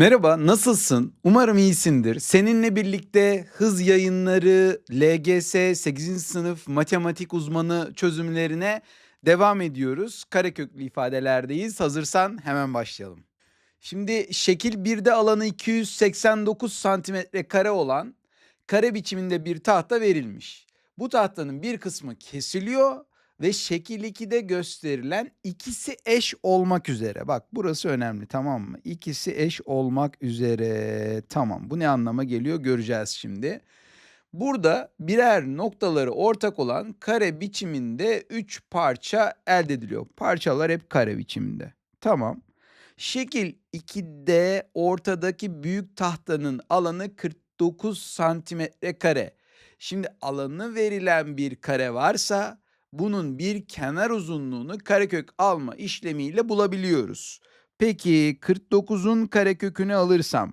Merhaba, nasılsın? Umarım iyisindir. Seninle birlikte hız yayınları, LGS 8. sınıf matematik uzmanı çözümlerine devam ediyoruz. Kareköklü ifadelerdeyiz. Hazırsan hemen başlayalım. Şimdi şekil 1'de alanı 289 santimetre kare olan kare biçiminde bir tahta verilmiş. Bu tahtanın bir kısmı kesiliyor ve şekil 2'de gösterilen ikisi eş olmak üzere. Bak burası önemli tamam mı? İkisi eş olmak üzere. Tamam bu ne anlama geliyor göreceğiz şimdi. Burada birer noktaları ortak olan kare biçiminde 3 parça elde ediliyor. Parçalar hep kare biçiminde. Tamam. Şekil 2D ortadaki büyük tahtanın alanı 49 santimetre kare. Şimdi alanı verilen bir kare varsa bunun bir kenar uzunluğunu karekök alma işlemiyle bulabiliyoruz. Peki 49'un karekökünü alırsam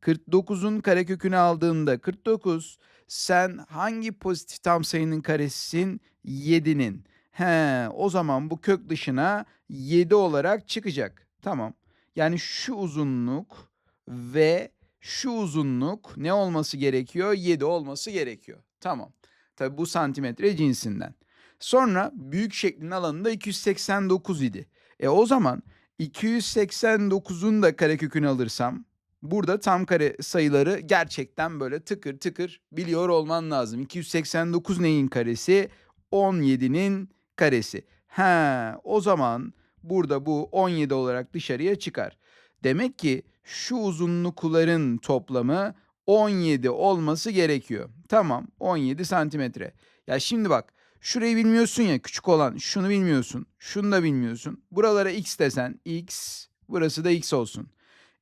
49'un karekökünü aldığımda 49 sen hangi pozitif tam sayının karesisin? 7'nin. He, o zaman bu kök dışına 7 olarak çıkacak. Tamam. Yani şu uzunluk ve şu uzunluk ne olması gerekiyor? 7 olması gerekiyor. Tamam. Tabi bu santimetre cinsinden. Sonra büyük şeklin alanında 289 idi. E o zaman 289'un da karekökünü alırsam burada tam kare sayıları gerçekten böyle tıkır tıkır biliyor olman lazım. 289 neyin karesi? 17'nin karesi. He, o zaman burada bu 17 olarak dışarıya çıkar. Demek ki şu uzunlukların toplamı 17 olması gerekiyor. Tamam 17 santimetre. Ya şimdi bak şurayı bilmiyorsun ya küçük olan şunu bilmiyorsun. Şunu da bilmiyorsun. Buralara x desen x burası da x olsun.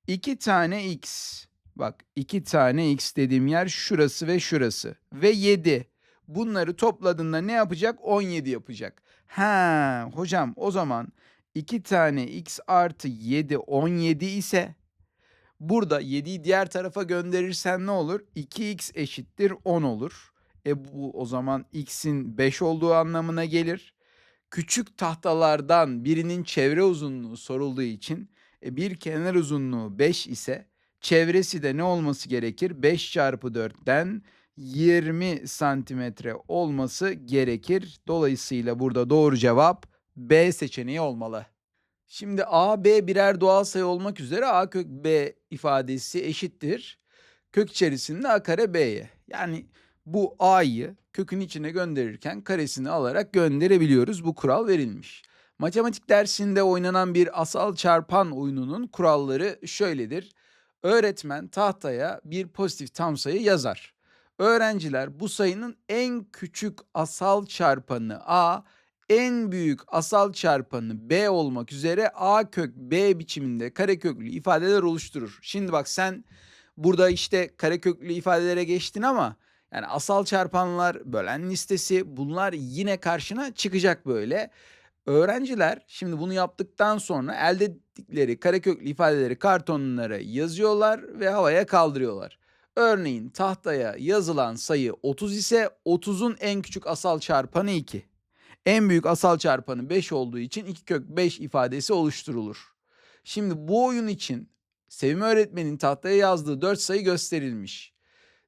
2 tane x bak 2 tane x dediğim yer şurası ve şurası ve 7. Bunları topladığında ne yapacak? 17 yapacak. Ha hocam o zaman 2 tane x artı 7 17 ise burada 7'yi diğer tarafa gönderirsen ne olur? 2x eşittir 10 olur. E bu o zaman x'in 5 olduğu anlamına gelir. Küçük tahtalardan birinin çevre uzunluğu sorulduğu için e, bir kenar uzunluğu 5 ise çevresi de ne olması gerekir? 5 çarpı 4'ten 20 santimetre olması gerekir. Dolayısıyla burada doğru cevap B seçeneği olmalı. Şimdi A, B birer doğal sayı olmak üzere A kök B ifadesi eşittir. Kök içerisinde A kare B'ye. Yani bu A'yı kökün içine gönderirken karesini alarak gönderebiliyoruz. Bu kural verilmiş. Matematik dersinde oynanan bir asal çarpan oyununun kuralları şöyledir. Öğretmen tahtaya bir pozitif tam sayı yazar. Öğrenciler bu sayının en küçük asal çarpanı A, en büyük asal çarpanı B olmak üzere A kök B biçiminde kareköklü ifadeler oluşturur. Şimdi bak sen burada işte kareköklü ifadelere geçtin ama yani asal çarpanlar, bölen listesi bunlar yine karşına çıkacak böyle. Öğrenciler şimdi bunu yaptıktan sonra elde ettikleri kareköklü ifadeleri kartonlara yazıyorlar ve havaya kaldırıyorlar. Örneğin tahtaya yazılan sayı 30 ise 30'un en küçük asal çarpanı 2. En büyük asal çarpanı 5 olduğu için 2 kök 5 ifadesi oluşturulur. Şimdi bu oyun için Sevim öğretmenin tahtaya yazdığı 4 sayı gösterilmiş.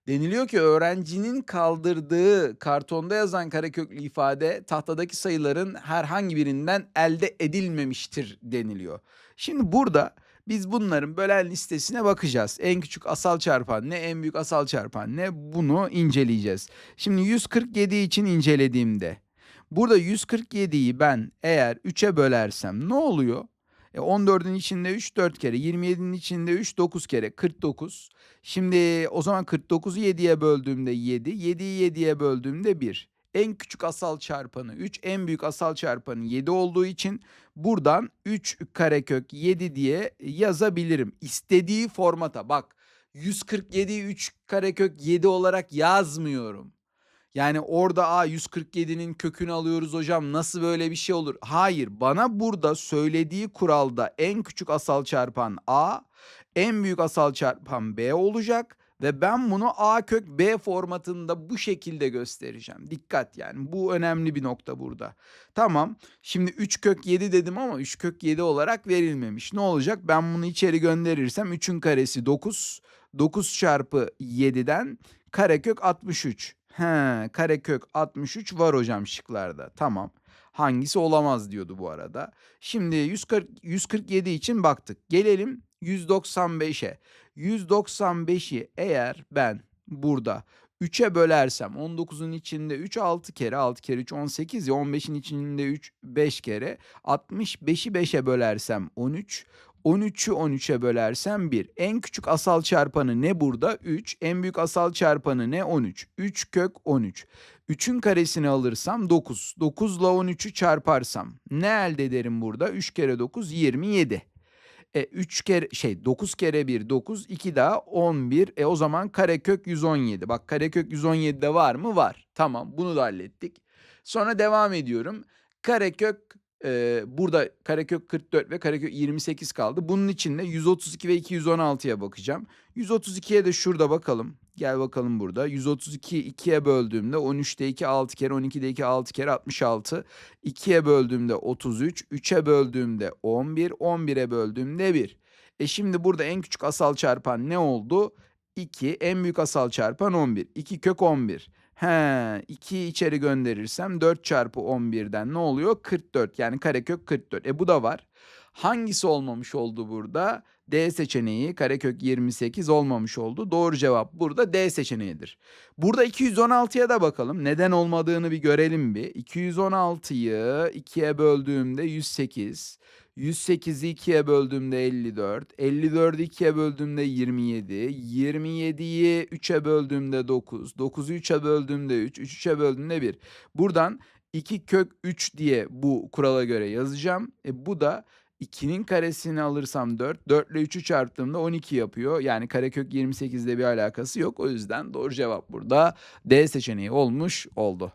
Deniliyor ki öğrencinin kaldırdığı kartonda yazan kareköklü ifade tahtadaki sayıların herhangi birinden elde edilmemiştir deniliyor. Şimdi burada biz bunların bölen listesine bakacağız. En küçük asal çarpan ne, en büyük asal çarpan ne bunu inceleyeceğiz. Şimdi 147 için incelediğimde burada 147'yi ben eğer 3'e bölersem ne oluyor? E 14'ün içinde 3 4 kere, 27'nin içinde 3 9 kere 49. Şimdi o zaman 49'u 7'ye böldüğümde 7, 7'yi 7'ye böldüğümde 1. En küçük asal çarpanı 3, en büyük asal çarpanı 7 olduğu için buradan 3 karekök 7 diye yazabilirim. İstediği formata bak 147'yi 3 karekök 7 olarak yazmıyorum. Yani orada a 147'nin kökünü alıyoruz hocam nasıl böyle bir şey olur? Hayır bana burada söylediği kuralda en küçük asal çarpan a, en büyük asal çarpan b olacak ve ben bunu a kök b formatında bu şekilde göstereceğim. Dikkat yani bu önemli bir nokta burada. Tamam şimdi 3 kök 7 dedim ama 3 kök 7 olarak verilmemiş. Ne olacak ben bunu içeri gönderirsem 3'ün karesi 9. 9 çarpı 7'den karekök 63. He, karekök 63 var hocam şıklarda. Tamam. Hangisi olamaz diyordu bu arada. Şimdi 140, 147 için baktık. Gelelim 195'e. 195'i eğer ben burada 3'e bölersem 19'un içinde 3 6 kere 6 kere 3 18 ya 15'in içinde 3 5 kere 65'i 5'e bölersem 13 13'ü 13'e bölersem 1. En küçük asal çarpanı ne burada? 3. En büyük asal çarpanı ne? 13. 3 kök 13. 3'ün karesini alırsam 9. 9 ile 13'ü çarparsam ne elde ederim burada? 3 kere 9 27. E 3 kere şey 9 kere 1 9 2 daha 11. E o zaman karekök 117. Bak karekök 117'de var mı? Var. Tamam bunu da hallettik. Sonra devam ediyorum. Karekök e, burada karekök 44 ve karekök 28 kaldı. Bunun için de 132 ve 216'ya bakacağım. 132'ye de şurada bakalım. Gel bakalım burada. 132 2'ye böldüğümde 13'te 2 6 kere 12'de 2 6 kere 66. 2'ye böldüğümde 33. 3'e böldüğümde 11. 11'e böldüğümde 1. E şimdi burada en küçük asal çarpan ne oldu? 2. En büyük asal çarpan 11. 2 kök 11. He, 2'yi içeri gönderirsem 4 çarpı 11'den ne oluyor? 44 yani karekök 44. E bu da var. Hangisi olmamış oldu burada? D seçeneği karekök 28 olmamış oldu. Doğru cevap burada D seçeneğidir. Burada 216'ya da bakalım. Neden olmadığını bir görelim bir. 216'yı 2'ye böldüğümde 108. 108'i 2'ye böldüğümde 54. 54'ü 2'ye böldüğümde 27. 27'yi 3'e böldüğümde 9. 9'u 3'e böldüğümde 3. 3 3'e böldüğümde 1. Buradan 2 kök 3 diye bu kurala göre yazacağım. E bu da 2'nin karesini alırsam 4. 4 ile 3'ü çarptığımda 12 yapıyor. Yani karekök 28'de bir alakası yok. O yüzden doğru cevap burada D seçeneği olmuş oldu.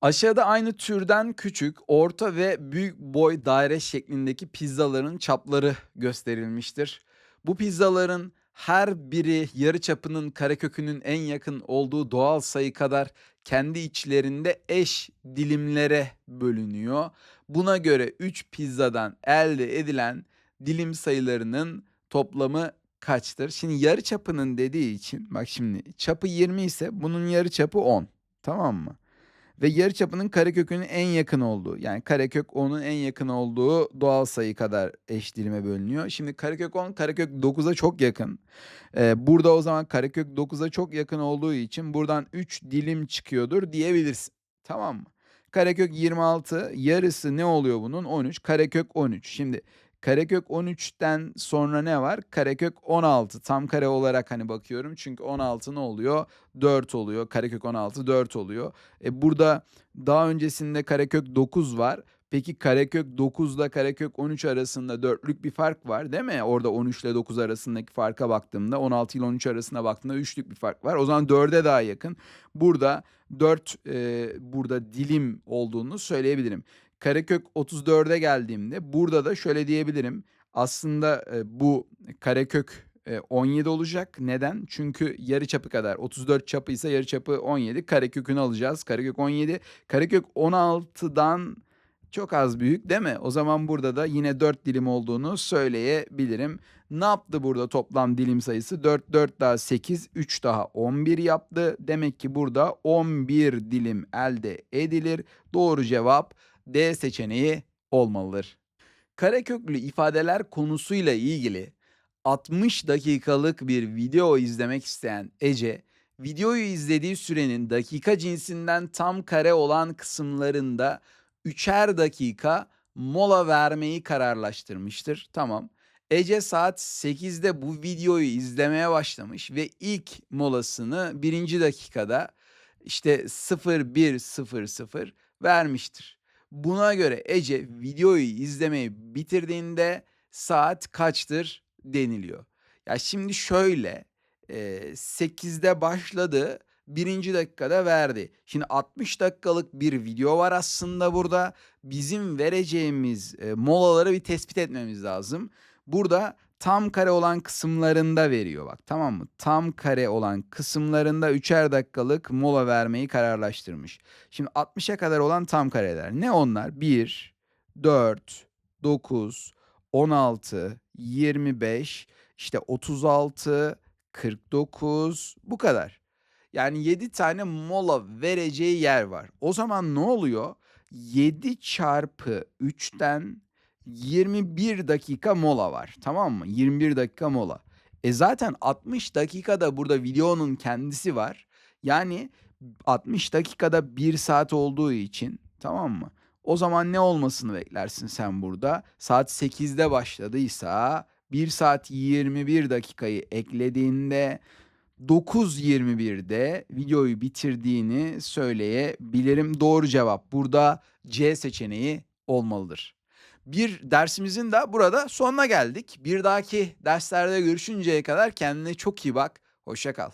Aşağıda aynı türden küçük, orta ve büyük boy daire şeklindeki pizzaların çapları gösterilmiştir. Bu pizzaların her biri yarıçapının karekökünün en yakın olduğu doğal sayı kadar kendi içlerinde eş dilimlere bölünüyor. Buna göre 3 pizzadan elde edilen dilim sayılarının toplamı kaçtır? Şimdi yarı çapının dediği için bak şimdi çapı 20 ise bunun yarı çapı 10. Tamam mı? Ve yarı çapının karekökünün en yakın olduğu yani karekök 10'un en yakın olduğu doğal sayı kadar eş dilime bölünüyor. Şimdi karekök 10 karekök 9'a çok yakın. Ee, burada o zaman karekök 9'a çok yakın olduğu için buradan 3 dilim çıkıyordur diyebilirsin. Tamam mı? Karekök 26 yarısı ne oluyor bunun? 13. Karekök 13. Şimdi karekök 13'ten sonra ne var? Karekök 16. Tam kare olarak hani bakıyorum. Çünkü 16 ne oluyor? 4 oluyor. Karekök 16 4 oluyor. E burada daha öncesinde karekök 9 var. Peki karekök 9 ile karekök 13 arasında dörtlük bir fark var değil mi? Orada 13 ile 9 arasındaki farka baktığımda 16 ile 13 arasında baktığımda üçlük bir fark var. O zaman 4'e daha yakın. Burada 4 e, burada dilim olduğunu söyleyebilirim. Karekök 34'e geldiğimde burada da şöyle diyebilirim. Aslında e, bu karekök 17 olacak. Neden? Çünkü yarı çapı kadar 34 çapı ise yarı çapı 17. Karekökünü alacağız. Karekök 17. Karekök 16'dan çok az büyük değil mi? O zaman burada da yine 4 dilim olduğunu söyleyebilirim. Ne yaptı burada toplam dilim sayısı? 4, 4 daha 8, 3 daha 11 yaptı. Demek ki burada 11 dilim elde edilir. Doğru cevap D seçeneği olmalıdır. Kareköklü ifadeler konusuyla ilgili 60 dakikalık bir video izlemek isteyen Ece, videoyu izlediği sürenin dakika cinsinden tam kare olan kısımlarında üçer dakika mola vermeyi kararlaştırmıştır. Tamam. Ece saat 8'de bu videoyu izlemeye başlamış ve ilk molasını birinci dakikada işte 0100 vermiştir. Buna göre Ece videoyu izlemeyi bitirdiğinde saat kaçtır deniliyor. Ya şimdi şöyle e, 8'de başladı birinci dakikada verdi. Şimdi 60 dakikalık bir video var aslında burada. Bizim vereceğimiz molaları bir tespit etmemiz lazım. Burada tam kare olan kısımlarında veriyor bak tamam mı? Tam kare olan kısımlarında üçer dakikalık mola vermeyi kararlaştırmış. Şimdi 60'a kadar olan tam kareler. Ne onlar? 1, 4, 9, 16, 25, işte 36, 49 bu kadar. Yani 7 tane mola vereceği yer var. O zaman ne oluyor? 7 çarpı 3'ten 21 dakika mola var. Tamam mı? 21 dakika mola. E zaten 60 dakikada burada videonun kendisi var. Yani 60 dakikada 1 saat olduğu için tamam mı? O zaman ne olmasını beklersin sen burada? Saat 8'de başladıysa 1 saat 21 dakikayı eklediğinde 9.21'de videoyu bitirdiğini söyleyebilirim. Doğru cevap burada C seçeneği olmalıdır. Bir dersimizin de burada sonuna geldik. Bir dahaki derslerde görüşünceye kadar kendine çok iyi bak. Hoşça kal.